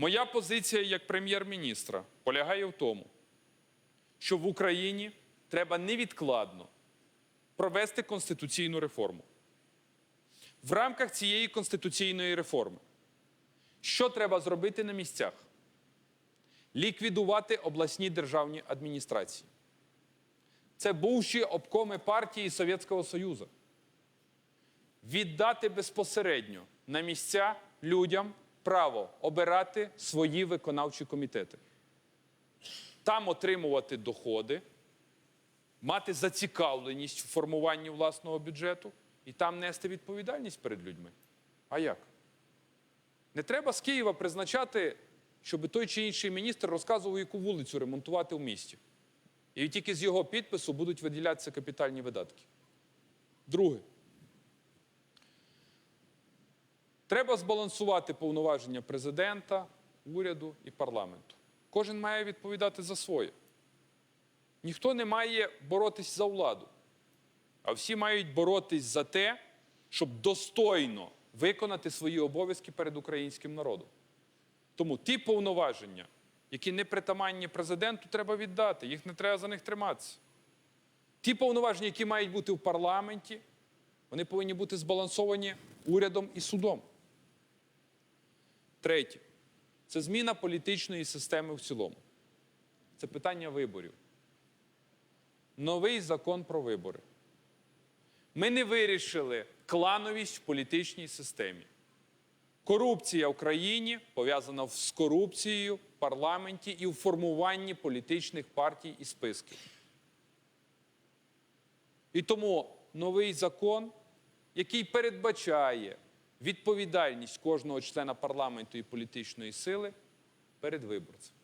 Моя позиція як прем'єр-міністра полягає в тому, що в Україні треба невідкладно провести конституційну реформу. В рамках цієї конституційної реформи, що треба зробити на місцях? Ліквідувати обласні державні адміністрації. Це бувші обкоми партії Совєтського Союзу. Віддати безпосередньо на місця людям право обирати свої виконавчі комітети, там отримувати доходи, мати зацікавленість в формуванні власного бюджету і там нести відповідальність перед людьми. А як? Не треба з Києва призначати, щоб той чи інший міністр розказував, яку вулицю ремонтувати в місті. І тільки з його підпису будуть виділятися капітальні видатки. Друге. Треба збалансувати повноваження президента, уряду і парламенту. Кожен має відповідати за своє. Ніхто не має боротись за владу, а всі мають боротись за те, щоб достойно виконати свої обов'язки перед українським народом. Тому ті повноваження, які не притаманні президенту, треба віддати, їх не треба за них триматися. Ті повноваження, які мають бути в парламенті, вони повинні бути збалансовані урядом і судом. Третє це зміна політичної системи в цілому. Це питання виборів. Новий закон про вибори. Ми не вирішили клановість в політичній системі. Корупція в країні пов'язана з корупцією в парламенті і в формуванні політичних партій і списків. І тому новий закон, який передбачає відповідальність кожного члена парламенту і політичної сили перед виборцем.